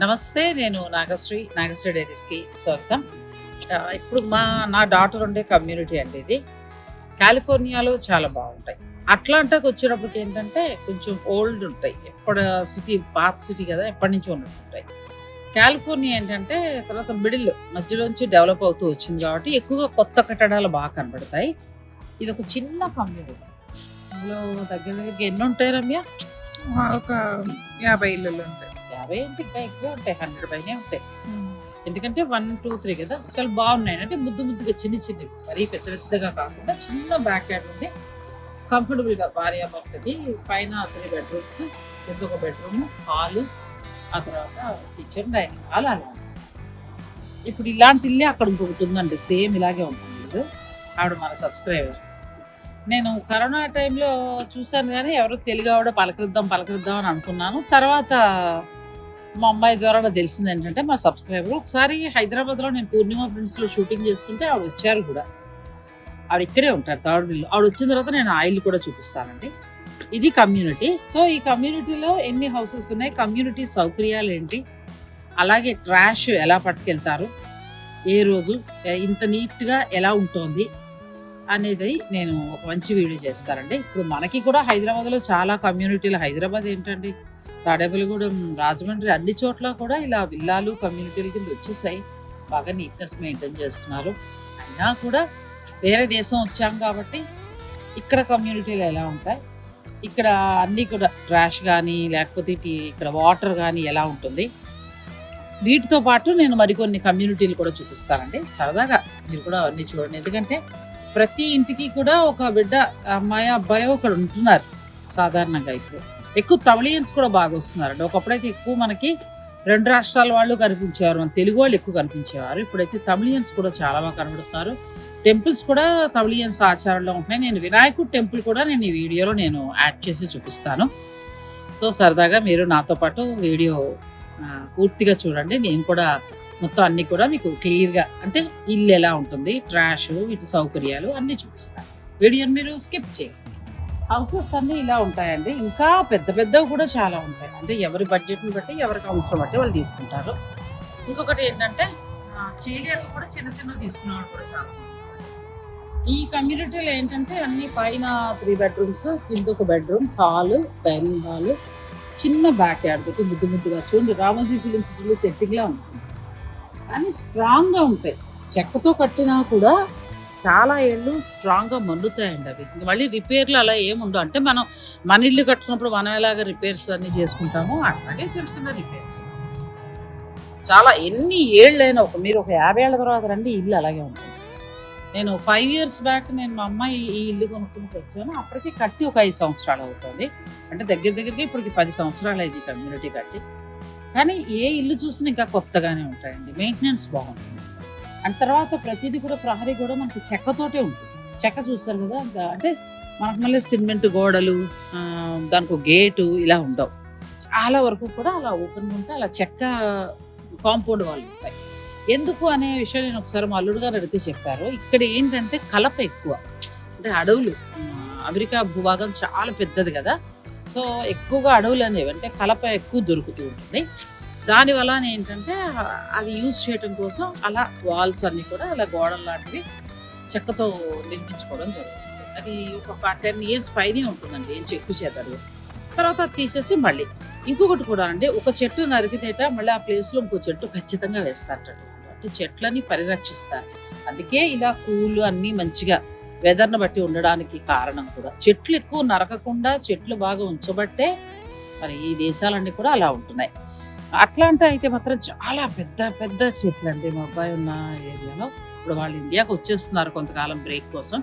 నమస్తే నేను నాగశ్రీ నాగశ్రీ డైరీస్కి స్వాగతం. ఇప్పుడు మా నా డాటర్ ఉండే కమ్యూనిటీ అండి ఇది. కాలిఫోర్నియాలో చాలా బాగుంటాయి. అట్లాంటాకి వచ్చినప్పటికి ఏంటంటే కొంచెం ఓల్డ్ ఉంటాయి. ఎప్పుడు సిటీ పాత సిటీ కదా ఎప్పటి నుంచో ఉన్నట్టుంటాయి. కాలిఫోర్నియా ఏంటంటే తర్వాత మిడిల్ మధ్యలోంచి డెవలప్ అవుతూ వచ్చింది కాబట్టి ఎక్కువగా కొత్త కట్టడాలు బాగా కనబడతాయి. ఇది ఒక చిన్న కమ్యూనిటీ. అందులో దగ్గర దగ్గర ఎన్ని ఉంటాయి రమ్య? ఒక యాభై ఇల్లులు ఉంటాయి. యాభై అంటే ఇంకా ఎక్కువ ఉంటాయి హండ్రెడ్ పైనే ఉంటాయి. ఎందుకంటే వన్ టూ త్రీ కదా చాలా బాగున్నాయి. అంటే ముద్దు ముద్దుగా చిన్న చిన్నవి మరీ పెద్ద పెద్దగా కాకుండా చిన్న బ్యాక్ యార్డ్ ఉంది కంఫర్టబుల్గా భార్య భర్తకి పైన త్రీ బెడ్రూమ్స్ కింద ఒక బెడ్రూమ్ హాల్ ఆ తర్వాత కిచెన్ డైనింగ్ హాల్ అలా ఇప్పుడు ఇలాంటి ఇల్లే అక్కడ ఇంకొకటి ఉందండి సేమ్ ఇలాగే ఉంటుంది. ఆవిడ మన సబ్స్క్రైబర్. నేను కరోనా టైంలో చూశాను కానీ ఎవరో తెలుగు ఆవిడ పలకరిద్దాం పలకరిద్దాం అని అనుకున్నాను. తర్వాత మా అమ్మాయి ద్వారా తెలిసింది ఏంటంటే మా సబ్స్క్రైబర్ ఒకసారి హైదరాబాద్లో నేను పూర్ణిమ ప్రిన్స్లో షూటింగ్ చేస్తుంటే ఆవిడ వచ్చారు కూడా. ఆవిడ ఇక్కడే ఉంటారు థర్డ్ బిల్ ఆవిడ వచ్చిన తర్వాత నేను ఆయిల్ కూడా చూపిస్తానండి. ఇది కమ్యూనిటీ. సో ఈ కమ్యూనిటీలో ఎన్ని హౌసెస్ ఉన్నాయి? కమ్యూనిటీ సౌకర్యాలు ఏంటి? అలాగే ట్రాష్ ఎలా పట్టుకెళ్తారు? ఏ రోజు ఇంత నీట్గా ఎలా ఉంటుంది? అనేది నేను ఒక మంచి వీడియో చేస్తానండి. ఇప్పుడు మనకి కూడా హైదరాబాద్లో చాలా కమ్యూనిటీలు. హైదరాబాద్ ఏంటండి? తాడేపల్లిగూడెం రాజమండ్రి అన్ని చోట్ల కూడా ఇలా విల్లాలు కమ్యూనిటీల కింద వచ్చేసాయి. బాగా నీట్నెస్ మెయింటైన్ చేస్తున్నారు. అయినా కూడా వేరే దేశం వచ్చాం కాబట్టి ఇక్కడ కమ్యూనిటీలు ఎలా ఉంటాయి? ఇక్కడ అన్నీ కూడా ట్రాష్ కానీ లేకపోతే ఇక్కడ వాటర్ కానీ ఎలా ఉంటుంది? వీటితో పాటు నేను మరికొన్ని కమ్యూనిటీలు కూడా చూపిస్తానండి. సరదాగా మీరు కూడా అవన్నీ చూడండి. ఎందుకంటే ప్రతి ఇంటికి కూడా ఒక బిడ్డ అమ్మాయి అబ్బాయి ఒకడు ఉంటున్నారు సాధారణంగా ఇప్పుడు. ఎక్కువ తమిళియన్స్ కూడా బాగా వస్తున్నారండి. ఒకప్పుడైతే ఎక్కువ మనకి రెండు రాష్ట్రాల వాళ్ళు కనిపించేవారు మన తెలుగు వాళ్ళు ఎక్కువ కనిపించేవారు. ఇప్పుడైతే తమిళియన్స్ కూడా చాలా బాగా కనబడుతున్నారు. టెంపుల్స్ కూడా తమిళియన్స్ ఆచారంలో ఉంటున్నాయి. నేను వినాయకుడు టెంపుల్ కూడా నేను ఈ వీడియోలో నేను యాడ్ చేసి చూపిస్తాను. సో సరదాగా మీరు నాతో పాటు వీడియో పూర్తిగా చూడండి. నేను కూడా మొత్తం అన్ని కూడా మీకు క్లియర్గా అంటే ఇల్లు ఎలా ఉంటుంది ట్రాష్ వీటి సౌకర్యాలు అన్నీ చూపిస్తాను. వీడియోని మీరు స్కిప్ చేయండి హౌసెస్ అన్నీ ఇలా ఉంటాయండి. ఇంకా పెద్ద పెద్దవి కూడా చాలా ఉంటాయి. అంటే ఎవరి బడ్జెట్ని బట్టి ఎవరికి అవసరం బట్టి వాళ్ళు తీసుకుంటారు. ఇంకొకటి ఏంటంటే చీరలు కూడా చిన్న చిన్న తీసుకునే వాళ్ళు కూడా చాలా ఈ కమ్యూనిటీలో ఏంటంటే అన్ని పైన త్రీ బెడ్రూమ్స్ కింద ఒక బెడ్రూమ్ హాల్ డైనింగ్ హాల్ చిన్న బ్యాక్ యార్డ్ తోటి ముద్దు ముద్దుగా చూడండి. రామోజీ ఫిలిం సిటీలో సెట్టింగ్లా ఉంటుంది. కానీ స్ట్రాంగ్గా ఉంటాయి. చెక్కతో కట్టినా కూడా చాలా ఏళ్ళు స్ట్రాంగ్గా మన్నుతాయండి అవి. మళ్ళీ రిపేర్లు అలా ఏముండవు అంటే మనం మన ఇల్లు కట్టుకున్నప్పుడు మనం ఎలాగ రిపేర్స్ అన్నీ చేసుకుంటామో అట్లాగే చేస్తున్న రిపేర్స్ చాలా ఎన్ని ఏళ్ళైనా ఒక మీరు ఒక యాభై ఏళ్ళ తర్వాత రండి ఇల్లు అలాగే ఉంటుంది. నేను ఫైవ్ ఇయర్స్ బ్యాక్ నేను మా అమ్మాయి ఈ ఇల్లు కొనుక్కుని వచ్చాను. అప్పటికి కట్టి ఒక ఐదు సంవత్సరాలు అవుతుంది. అంటే దగ్గర దగ్గరికి ఇప్పటికి పది సంవత్సరాలు అయింది ఈ కమ్యూనిటీ కట్టి. కానీ ఏ ఇల్లు చూసినా ఇంకా కొత్తగానే ఉంటాయండి. మెయింటెనెన్స్ బాగుంటుంది. అండ్ తర్వాత ప్రతిదీ కూడా ప్రహరీ కూడా మనకి చెక్కతోటే ఉంటుంది. చెక్క చూస్తారు కదా? అంటే మనకు మళ్ళీ సిమెంట్ గోడలు దానికి ఒక గేటు ఇలా ఉండవు. చాలా వరకు కూడా అలా ఓపెన్ ఉంటే అలా చెక్క కాంపౌండ్ వాళ్ళు ఉంటాయి. ఎందుకు అనే విషయం నేను ఒకసారి మా అల్లుడు గారు అడిగితే చెప్పారు. ఇక్కడ ఏంటంటే కలప ఎక్కువ. అంటే అడవులు అమెరికా భూభాగం చాలా పెద్దది కదా. సో ఎక్కువగా అడవులు అనేవి అంటే కలప ఎక్కువ దొరుకుతూ ఉంటుంది. దానివల్ల ఏంటంటే అది యూజ్ చేయడం కోసం అలా వాల్స్ అన్ని కూడా అలా గోడలు లాంటివి చెక్కతో నిర్మించుకోవడం జరుగుతుంది. అది ఒక టెన్ ఇయర్స్ పైనే ఉంటుందండి ఏం చెక్కు చేతారు తర్వాత తీసేసి మళ్ళీ ఇంకొకటి కూడా అండి ఒక చెట్టు నరికితేట మళ్ళీ ఆ ప్లేస్లో ఇంకో చెట్టు ఖచ్చితంగా వేస్తారట. అంటే చెట్లని పరిరక్షిస్తారు. అందుకే ఇలా కూలు అన్నీ మంచిగా వెదర్ను బట్టి ఉండడానికి కారణం కూడా. చెట్లు ఎక్కువ నరకకుండా చెట్లు బాగా ఉంచబట్టే మరి ఈ దేశాలన్నీ కూడా అలా ఉంటున్నాయి. అట్లాంటి అయితే మాత్రం చాలా పెద్ద పెద్ద చెట్లు అండి మా అబ్బాయి ఉన్న ఏరియాలో. ఇప్పుడు వాళ్ళు ఇండియాకి వచ్చేస్తున్నారు కొంతకాలం బ్రేక్ కోసం.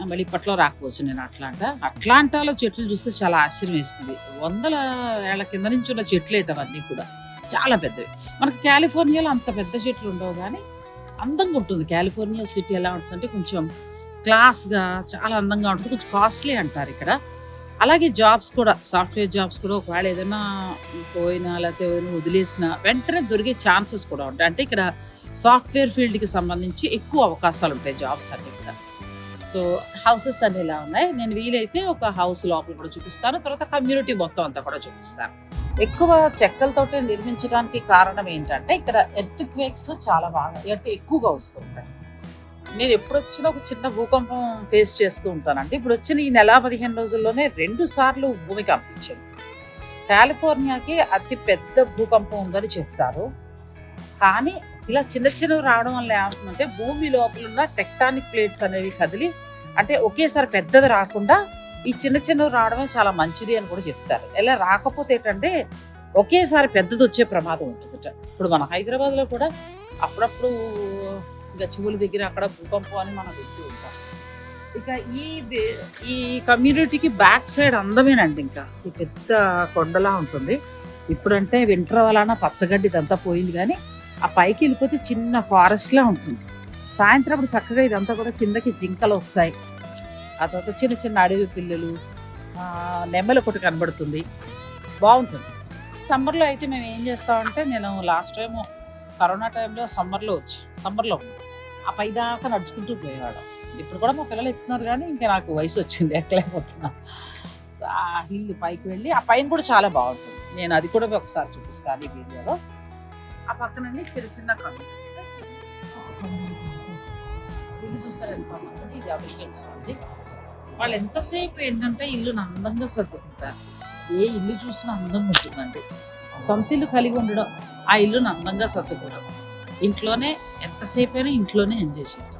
మళ్ళీ ఇప్పట్లో రాకపోవచ్చు నేను అట్లాంటా. అట్లాంటాలో చెట్లు చూస్తే చాలా ఆశ్చర్యం వేస్తుంది వందల ఏళ్ళ కింద నుంచి ఉన్న చెట్లు అవన్నీ కూడా? చాలా పెద్దవి. మనకి కాలిఫోర్నియాలో అంత పెద్ద చెట్లు ఉండవు కానీ అందంగా ఉంటుంది. కాలిఫోర్నియా సిటీ ఎలా ఉంటుందంటే కొంచెం క్లాస్గా చాలా అందంగా ఉంటుంది. కొంచెం కాస్ట్లీ అంటారు ఇక్కడ. అలాగే జాబ్స్ కూడా సాఫ్ట్వేర్ జాబ్స్ కూడా ఒకవేళ ఏదైనా పోయినా లేకపోతే ఏదైనా వదిలేసినా వెంటనే దొరికే ఛాన్సెస్ కూడా ఉంటాయి. అంటే ఇక్కడ సాఫ్ట్వేర్ ఫీల్డ్కి సంబంధించి ఎక్కువ అవకాశాలు ఉంటాయి జాబ్స్ అన్ని కూడా సో హౌసెస్ అన్ని ఇలా ఉన్నాయి. నేను వీలైతే ఒక హౌస్ లోపల కూడా చూపిస్తాను. తర్వాత కమ్యూనిటీ మొత్తం అంతా కూడా చూపిస్తాను. ఎక్కువ చెక్కలతోటి నిర్మించడానికి కారణం ఏంటంటే ఇక్కడ ఎర్త్ క్వేక్స్ చాలా బాగా అంటే ఎక్కువగా వస్తూ ఉంటాయి. నేను ఎప్పుడు వచ్చినా ఒక చిన్న భూకంపం ఫేస్ చేస్తూ ఉంటానండి. ఇప్పుడు వచ్చిన ఈ నెల పదిహేను రోజుల్లోనే రెండు సార్లు భూమి కంపించింది కాలిఫోర్నియాకి అతి పెద్ద భూకంపం ఉందని చెప్తారు. కానీ ఇలా చిన్న చిన్నవి రావడం వల్ల ఏమవుతుందంటే భూమి లోపల ఉన్న టెక్టానిక్ ప్లేట్స్ అనేవి కదిలి అంటే ఒకేసారి పెద్దది రాకుండా ఈ చిన్న చిన్నవి రావడమే చాలా మంచిది అని కూడా చెప్తారు. ఇలా రాకపోతే ఏంటంటే ఒకేసారి పెద్దది వచ్చే ప్రమాదం ఉంటుంది ఇప్పుడు మన హైదరాబాద్లో కూడా అప్పుడప్పుడు గచ్చిబోలి దగ్గర అక్కడ భూకంపం అని మనం వింటూ ఉంటాం. ఇక ఈ బే- ఈ కమ్యూనిటీకి బ్యాక్ సైడ్ అందమేనండి ఇంకా. ఈ పెద్ద కొండలా ఉంటుంది. ఇప్పుడంటే వింటర్ వలన పచ్చగడ్డి ఇదంతా పోయింది కానీ ఆ పైకి వెళ్ళిపోతే చిన్న ఫారెస్ట్లా ఉంటుంది. సాయంత్రం అప్పుడు చక్కగా ఇదంతా కూడా కిందకి జింకలు వస్తాయి. ఆ తర్వాత చిన్న చిన్న అడవి పిల్లలు ఆ, నెమలి ఒకటి కనబడుతుంది. బాగుంటుంది. సమ్మర్లో అయితే మేము ఏం చేస్తామంటే నేను లాస్ట్ టైం కరోనా టైంలో సమ్మర్లో వచ్చి సమ్మర్లో ఆ పైదాకా నడుచుకుంటూ పోయేవాడు. ఇప్పుడు కూడా మా పిల్లలు ఎత్తున్నారు కానీ ఇంకా నాకు వయసు వచ్చింది ఎక్కలేకపోతున్నా. సో ఆ హిల్ పైకి వెళ్ళి ఆ పైన కూడా చాలా బాగుంటుంది. నేను అది కూడా ఒకసారి చూపిస్తాను ఈ వీడియోలో. ఆ పక్కనండి చిన్న చిన్న కళ్ళు. ఇల్లు చూస్తారు ఎంత ఇది అమెరికన్స్ వాళ్ళది వాళ్ళు ఎంతసేపు ఏంటంటే ఇల్లు అందంగా సర్దుకుంటారు. ఏ ఇల్లు చూసినా అందంగా ఉంటుందండి. సొంత ఇల్లు కలిగి ఉండడం ఆ ఇల్లు అందంగా సర్దుకోవడం. ఇంట్లోనే ఎంతసేపు అయినా ఇంట్లోనే ఎంజాయ్ చేయాలి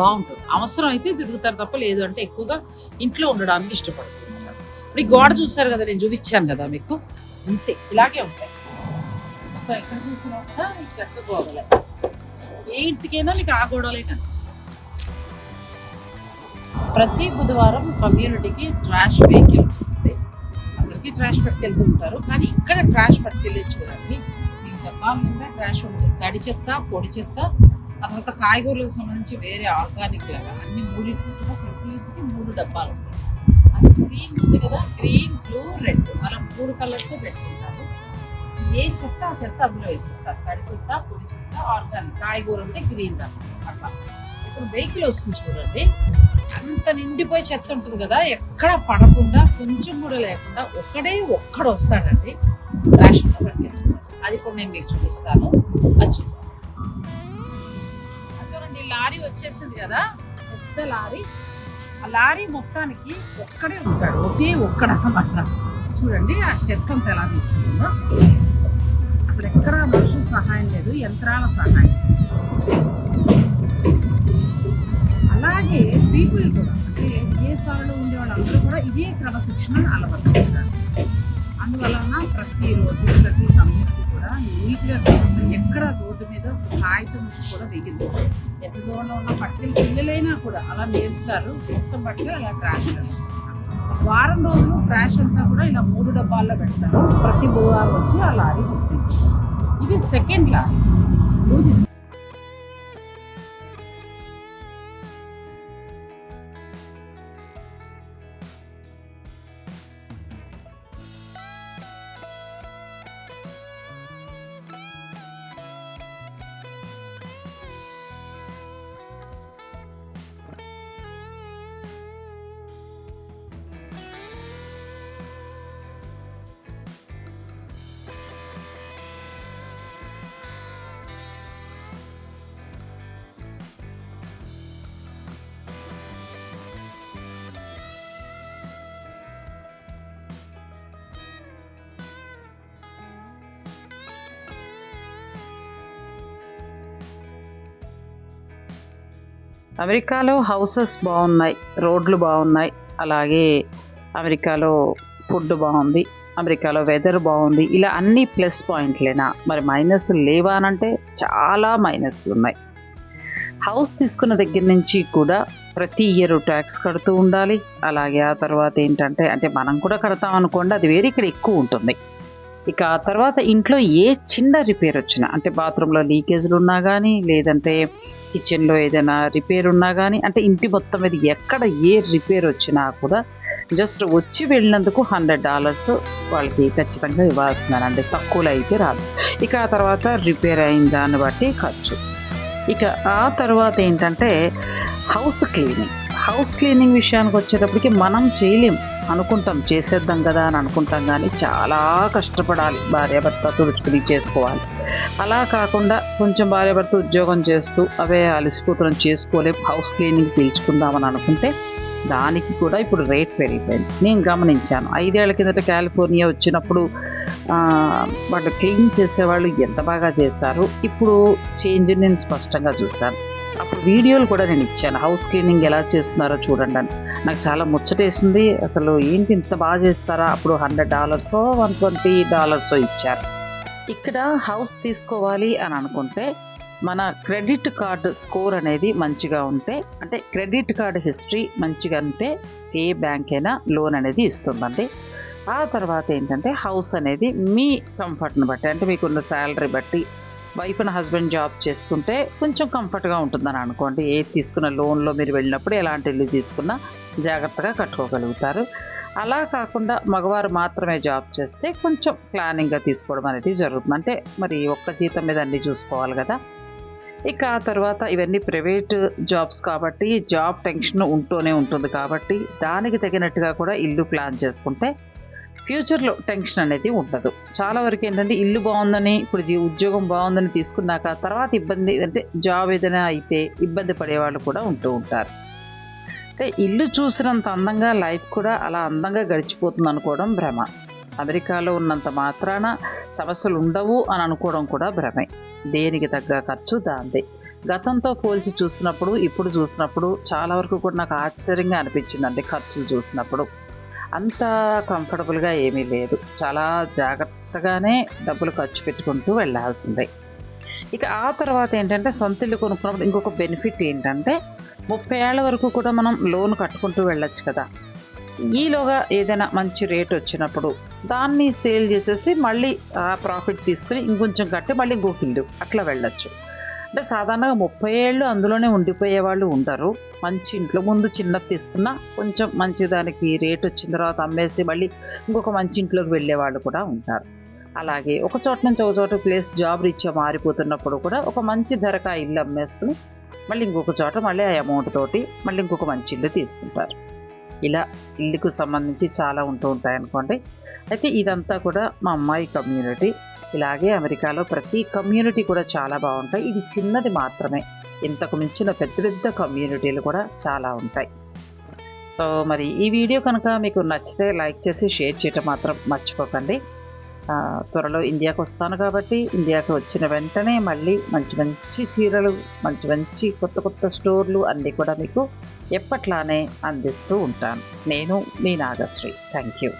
బాగుంటుంది. అవసరం అయితే తిరుగుతారు తప్ప లేదు అంటే ఎక్కువగా ఇంట్లో ఉండడానికి ఇష్టపడుతున్నారు ఇప్పుడు ఈ గోడ చూసారు కదా నేను చూపించాను కదా మీకు. అంతే ఇలాగే ఉంటాయి. ఎక్కడ చూసినా కూడా ఈ చెక్క గోడలే. ఏ ఇంటికైనా మీకు ఆ గోడలే కనిపిస్తాయి. ప్రతి బుధవారం కమ్యూనిటీకి ట్రాష్ వెహికల్ వస్తుంది. అందరికీ ట్రాష్ పట్టుకెళ్తూ ఉంటారు. కానీ ఇక్కడ ట్రాష్ పట్టుకెళ్ళి చూడండి. ఈ డబ్బాల ట్రాష్ ఉంటుంది. తడి చెత్త పొడి చెత్త ఆ తర్వాత కాయగూరలకు సంబంధించి వేరే ఆర్గానిక్ లాగా అన్ని మూడింటికి కూడా ప్రతి మూడు డబ్బాలు ఉంటాయి. అది గ్రీన్ ఉంది కదా గ్రీన్ బ్లూ రెడ్ అలా మూడు కలర్స్ పెట్టుకుంటారు ఏ చెత్త ఆ చెత్త అందులో వేసేస్తారు. తడి చెత్త పొడి చెత్త ఆర్గానిక్ కాయగూర ఉంటే గ్రీన్ డబ్బా అట్లా. ఇప్పుడు వెహికల్ వస్తుంది చూడండి. అంత నిండిపోయి చెత్త ఉంటుంది కదా ఎక్కడ పడకుండా కొంచెం కూడా లేకుండా ఒక్కడే ఒక్కడు వస్తాడండి. రేషన్ నేను మీకు చూపిస్తాను. అచ్చు చూడండి లారీ వచ్చేసింది కదా పెద్ద లారీ. ఆ లారీ మొత్తానికి ఒక్కడే ఉంటాడు ఒకే ఒక్కడ అన్నమాట. చూడండి ఆ చెత్త అంతా ఎలా తీసుకుంటుందో. అసలు ఎక్కడ మనుషుల సహాయం లేదు యంత్రాల సహాయం. అలాగే పీపుల్ కూడా అంటే దేశాలలో ఉండే వాళ్ళందరూ కూడా ఇదే క్రమశిక్షణను అలవర్చుకుంటారు. అందువలన ప్రతి రోడ్డు ప్రతి కమ్యూనిటీ కూడా నీట్గా ఎక్కడ రోడ్డు మీద కాగితం కూడా వెయ్యదు ఎంత దూరంలో ఉన్న పట్టిన పిల్లలైనా కూడా అలా నేర్పుతారు. మొత్తం పట్టి అలా ట్రాష్ వారం రోజులు ట్రాష్ అంతా కూడా ఇలా మూడు డబ్బాల్లో పెడతారు. ప్రతి బుధవారం వచ్చి ఆ లారీ తీసుకెళ్తారు. ఇది సెకండ్ లారీ. నువ్వు అమెరికాలో హౌసెస్ బాగున్నాయి రోడ్లు బాగున్నాయి అలాగే అమెరికాలో ఫుడ్ బాగుంది అమెరికాలో వెదర్ బాగుంది ఇలా అన్ని ప్లస్ పాయింట్లేనా? మరి మైనస్ లేవా అనంటే చాలా మైనస్లు ఉన్నాయి. హౌస్ తీసుకున్న దగ్గర నుంచి కూడా ప్రతి ఇయర్ ట్యాక్స్ కడుతూ ఉండాలి అలాగే ఆ తర్వాత ఏంటంటే అంటే మనం కూడా కడతాం అనుకోండి అది వేరే ఇక్కడ ఎక్కువ ఉంటుంది. ఇక ఆ తర్వాత ఇంట్లో ఏ చిన్న రిపేర్ వచ్చినా అంటే బాత్రూంలో లీకేజ్లు ఉన్నా కానీ లేదంటే కిచెన్లో ఏదైనా రిపేర్ ఉన్నా కానీ అంటే ఇంటి మొత్తం మీద ఎక్కడ ఏ రిపేర్ వచ్చినా కూడా జస్ట్ వచ్చి వెళ్ళినందుకు హండ్రెడ్ డాలర్స్ వాళ్ళకి ఖచ్చితంగా ఇవ్వాల్సిందేనండి. తక్కువలో అయితే రాదు. ఇక ఆ తర్వాత రిపేర్ అయిన దాన్ని బట్టి ఖర్చు. ఇక ఆ తర్వాత ఏంటంటే హౌస్ క్లీనింగ్ హౌస్ క్లీనింగ్ విషయానికి వచ్చేటప్పటికి మనం చేయలేం. అనుకుంటాం చేసేద్దాం కదా అని అనుకుంటాం కానీ చాలా కష్టపడాలి. భార్యాభర్త తుడుచుకుని చేసుకోవాలి. అలా కాకుండా కొంచెం భార్యాభర్త ఉద్యోగం చేస్తూ అవే అలసిపోతున్న చేసుకోలేం హౌస్ క్లీనింగ్ పీల్చుకుందామని అనుకుంటే దానికి కూడా ఇప్పుడు రేట్ పెరిగిపోయింది. నేను గమనించాను. ఐదేళ్ళ కిందట కాలిఫోర్నియా వచ్చినప్పుడు వాళ్ళు క్లీన్ చేసేవాళ్ళు ఎంత బాగా చేశారు ఇప్పుడు చేంజ్ నేను స్పష్టంగా చూశాను. అప్పుడు వీడియోలు కూడా నేను ఇచ్చాను. హౌస్ క్లీనింగ్ ఎలా చేస్తున్నారో చూడండి అని. నాకు చాలా ముచ్చటేసింది. అసలు ఏంటి ఇంత బాగా చేస్తారా? అప్పుడు హండ్రెడ్ డాలర్సో వన్ ట్వంటీ డాలర్సో ఇచ్చారు. ఇక్కడ హౌస్ తీసుకోవాలి అని అనుకుంటే మన క్రెడిట్ కార్డు స్కోర్ అనేది మంచిగా ఉంటే అంటే క్రెడిట్ కార్డు హిస్టరీ మంచిగా ఉంటే ఏ బ్యాంక్ అయినా లోన్ అనేది ఇస్తుందండి. ఆ తర్వాత ఏంటంటే హౌస్ అనేది మీ కంఫర్ట్ని బట్టి అంటే మీకున్న శాలరీ బట్టి వైఫ్ అండ్ హస్బెండ్ జాబ్ చేస్తుంటే కొంచెం కంఫర్ట్గా ఉంటుందని అనుకోండి. ఏది తీసుకున్న లోన్లో మీరు వెళ్ళినప్పుడు ఎలాంటి ఇల్లు తీసుకున్నా జాగ్రత్తగా కట్టుకోగలుగుతారు. అలా కాకుండా మగవారు మాత్రమే జాబ్ చేస్తే కొంచెం ప్లానింగ్గా తీసుకోవడం అనేది జరుగుతుంది. అంటే మరి ఒక్క జీతం మీద అన్నీ చూసుకోవాలి కదా. ఇక ఆ తర్వాత ఇవన్నీ ప్రైవేట్ జాబ్స్ కాబట్టి జాబ్ టెన్షన్ ఉంటూనే ఉంటుంది కాబట్టి దానికి తగినట్టుగా కూడా ఇల్లు ప్లాన్ చేసుకుంటే ఫ్యూచర్లో టెన్షన్ అనేది ఉండదు. చాలా వరకు ఏంటంటే ఇల్లు బాగుందని ఇప్పుడు జీ ఉద్యోగం బాగుందని తీసుకున్నాక తర్వాత ఇబ్బంది అంటే జాబ్ ఏదైనా అయితే ఇబ్బంది పడేవాళ్ళు కూడా ఉంటూ ఉంటారు. అంటే ఇల్లు చూసినంత అందంగా లైఫ్ కూడా అలా అందంగా గడిచిపోతుంది అనుకోవడం భ్రమ. అమెరికాలో ఉన్నంత మాత్రాన సమస్యలు ఉండవు అని అనుకోవడం కూడా భ్రమే. దేనికి తగ్గ ఖర్చు? దాందే. గతంతో పోల్చి చూసినప్పుడు ఇప్పుడు చూసినప్పుడు చాలా వరకు కూడా నాకు ఆశ్చర్యంగా అనిపించిందండి ఖర్చులు చూసినప్పుడు. అంత కంఫర్టబుల్గా ఏమీ లేదు. చాలా జాగ్రత్తగానే డబ్బులు ఖర్చు పెట్టుకుంటూ వెళ్ళాల్సిందే. ఇక ఆ తర్వాత ఏంటంటే సొంత ఇల్లు కొనుక్కున్నప్పుడు ఇంకొక బెనిఫిట్ ఏంటంటే ముప్పై ఏళ్ళ వరకు కూడా మనం లోన్ కట్టుకుంటూ వెళ్ళొచ్చు కదా. ఈలోగా ఏదైనా మంచి రేట్ వచ్చినప్పుడు దాన్ని సేల్ చేసేసి మళ్ళీ ఆ ప్రాఫిట్ తీసుకుని ఇంకొంచెం కట్టి మళ్ళీ ఇంకొక ఇల్లు అట్లా వెళ్ళొచ్చు. అంటే సాధారణంగా ముప్పై ఏళ్ళు అందులోనే ఉండిపోయే వాళ్ళు ఉంటారు మంచి ఇంట్లో ముందు చిన్నది తీసుకున్నా కొంచెం మంచి దానికి రేట్ వచ్చిన తర్వాత అమ్మేసి మళ్ళీ ఇంకొక మంచి ఇంట్లోకి వెళ్ళే వాళ్ళు కూడా ఉంటారు. అలాగే ఒక చోట నుంచి ఒక చోట ప్లేస్ జాబ్ రీత్యా మారిపోతున్నప్పుడు కూడా ఒక మంచి ధరకు ఆ ఇల్లు అమ్మేసుకుని మళ్ళీ ఇంకొక చోట మళ్ళీ ఆ అమౌంట్ తోటి మళ్ళీ ఇంకొక మంచి ఇల్లు తీసుకుంటారు. ఇలా ఇల్లుకు సంబంధించి చాలా ఉంటూ ఉంటాయి అనుకోండి అయితే ఇదంతా కూడా మా అమ్మాయి కమ్యూనిటీ ఇలాగే అమెరికాలో ప్రతి కమ్యూనిటీ కూడా చాలా బాగుంటాయి. ఇది చిన్నది మాత్రమే. ఇంతకు మించిన పెద్ద పెద్ద కమ్యూనిటీలు కూడా చాలా ఉంటాయి. సో మరి ఈ వీడియో కనుక మీకు నచ్చితే లైక్ చేసి షేర్ చేయటం మాత్రం మర్చిపోకండి. త్వరలో ఇండియాకి వస్తాను కాబట్టి ఇండియాకి వచ్చిన వెంటనే మళ్ళీ మంచి మంచి చీరలు మంచి మంచి కొత్త కొత్త స్టోర్లు అన్నీ కూడా మీకు ఎప్పట్లానే అందిస్తూ ఉంటాను. నేను మీ నాగశ్రీ. Thank you.